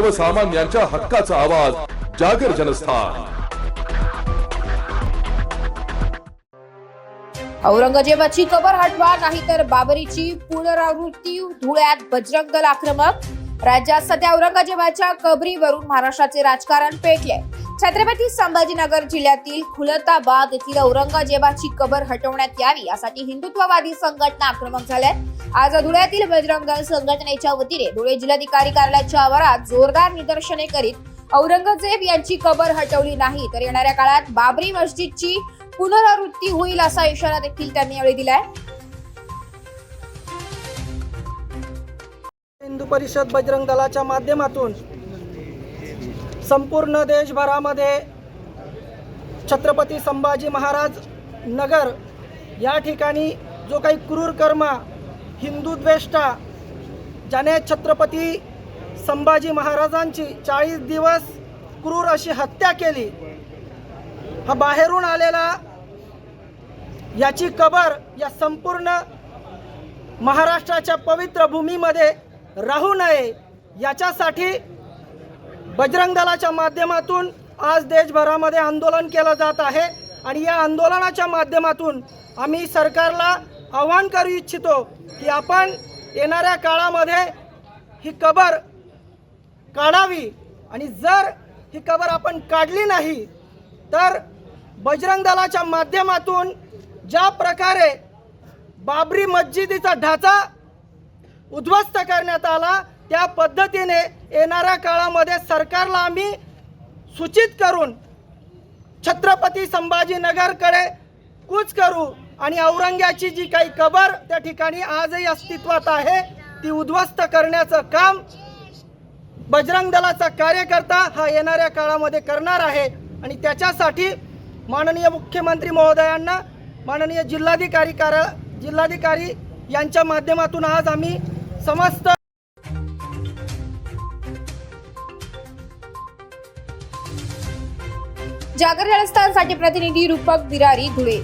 सर्वसामान्यांच्या हक्काचा आवाज जागर जनस्थान. औरंगजेबाची कबर हटवा नाहीतर बाबरीची पुनरावृत्ती धुळ्यात बजरंग दल आक्रमक. राज्यात सध्या औरंगजेबाच्या कबरीवरून महाराष्ट्राचे राजकारण पेटले छत्रपती संभाजीनगर जिल्ह्यातील खुलताबाद येथील औरंगजेबाची कबर हटवण्यात यावी यासाठी हिंदुत्ववादी संघटना आक्रमक झाल्या आज धुळ्यातील बजरंग दल संघटनेच्या वतीने धुळे जिल्हाधिकारी कार्यालयाच्या आवारात जोरदार निदर्शने करीत औरंगजेब यांची कबर हटवली नाही तर येणाऱ्या काळात बाबरी मस्जिदची पुनरावृत्ती होईल असा इशारा देखील त्यांनी यावेळी दिलाय. हिंदू परिषद बजरंग दलाच्या माध्यमातून संपूर्ण देशभरामध्ये छत्रपती संभाजी महाराज नगर या ठिकाणी जो काही क्रूर हिंदुद्वेष्टा हिंदू ज्याने छत्रपती संभाजी महाराजांची चाळीस दिवस क्रूर अशी हत्या केली हा बाहेरून आलेला याची कबर या संपूर्ण महाराष्ट्राच्या पवित्र भूमीमध्ये राहू नये याच्यासाठी बजरंग दलाच्या माध्यमातून आज देशभरामध्ये आंदोलन केलं जात आहे. आणि या आंदोलनाच्या माध्यमातून आम्ही सरकारला आव्हान करू इच्छितो की आपण येणाऱ्या काळामध्ये ही कबर काढावी. आणि जर ही कबर आपण काढली नाही तर बजरंग दलाच्या माध्यमातून ज्या प्रकारे बाबरी मस्जिदीचा ढाचा उद्ध्वस्त करण्यात आला त्या पद्धतीने येणाऱ्या काळामध्ये सरकारला आम्ही सूचित करून छत्रपती संभाजीनगरकडे कूच करू आणि औरंग्याची जी काही कबर त्या ठिकाणी आजही अस्तित्वात आहे ती उद्ध्वस्त करण्याचं काम बजरंग दलाचा कार्यकर्ता हा येणाऱ्या काळामध्ये करणार आहे. आणि त्याच्यासाठी माननीय मुख्यमंत्री महोदयांना माननीय जिल्हाधिकारी कार्या जिल्हाधिकारी यांच्या माध्यमातून आज आम्ही समस्त जागर स्थानसाठी प्रतिनिधी रूपक बिरारी धुळे.